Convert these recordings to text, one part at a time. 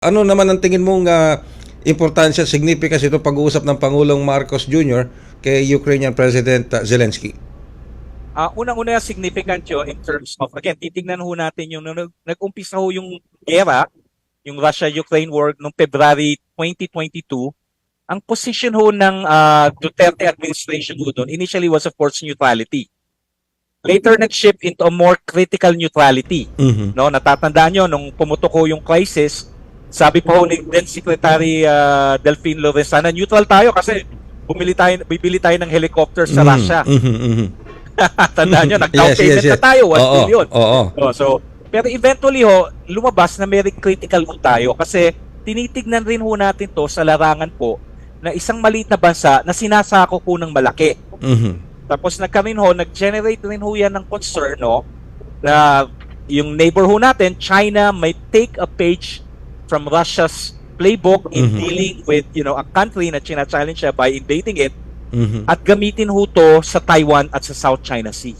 Ano naman ang tingin mong ah, importansya, significance ito pag-uusap ng Pangulong Marcos Jr. kay Ukrainian President ah, Zelensky? Ah, unang-una significant yun in terms of, again, titignan ho natin yung nag-umpisa ho yung gera, yung Russia-Ukraine war noong February 2022, ang position ho ng ah, Duterte administration ho doon initially was of course neutrality. Later nag-shift into a more critical neutrality. Mhm. No, natatandaan nyo, nung pumutok ho yung crisis, sabi po ni then Secretary uh, Delphine Lorenzana, neutral tayo kasi bumili tayo, bibili tayo ng helicopter sa Mhm, Russia. mhm, mhm. Tandaan nyo, nag-down Yes, payment yes, yes. na tayo, 1 Oo, billion. Oo. Oh, so, pero eventually ho, lumabas na may critical ho tayo kasi tinitignan rin ho natin to sa larangan po na isang maliit na bansa na sinasako po ng malaki. Mhm. Tapos nagkaroon ho, nag-generate rin ho yan ng concern, no? Na yung neighbor ho natin, China might take a page from Russia's playbook in Mhm. dealing with, you know, a country na china-challenge siya by invading it Mhm. at gamitin ho to sa Taiwan at sa South China Sea.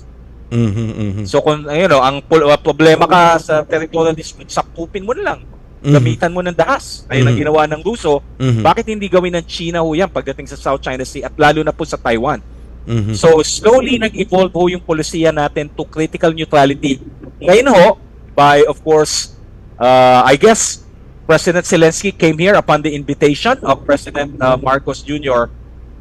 Mhm, mhm. So kung, you know, ang uh, problema ka sa territorial dispute, sakupin mo na lang. Mhm. Gamitan mo ng dahas. Ayun ang Mhm. ginawa ng Ruso. Mhm. Bakit hindi gawin ng China ho yan pagdating sa South China Sea at lalo na po sa Taiwan? Mhm. So slowly nag-evolve ho yung polisiya natin to critical neutrality. Ngayon ho, by of course, uh, I guess President Zelensky came here upon the invitation of President uh, Marcos Jr.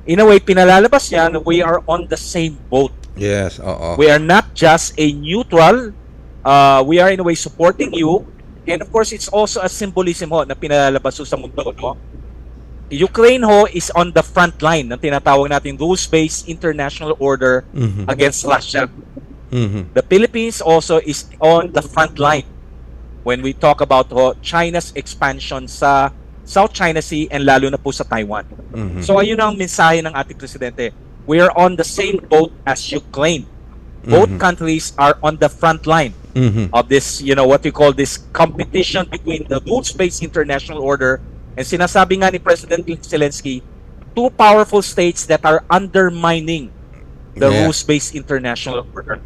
In a way, pinalalabas niya na we are on the same boat. Yes, oo. We are not just a neutral, uh, we are in a way supporting you. And of course, it's also a symbolism ho na pinalalabas ho sa mundo. No? Ukraine ho is on the front line ng tinatawag natin rules-based international order Mhm. against Russia. Mhm. The Philippines also is on the front line when we talk about ho, China's expansion sa South China Sea and lalo na po sa Taiwan. Mhm. So ayun ang mensahe ng ating presidente. We are on the same boat as Ukraine. Both Mhm. countries are on the front line Mhm. of this, you know, what we call this competition between the rules-based international order and sinasabi nga ni President Zelensky, two powerful states that are undermining the Yeah. rules-based international order.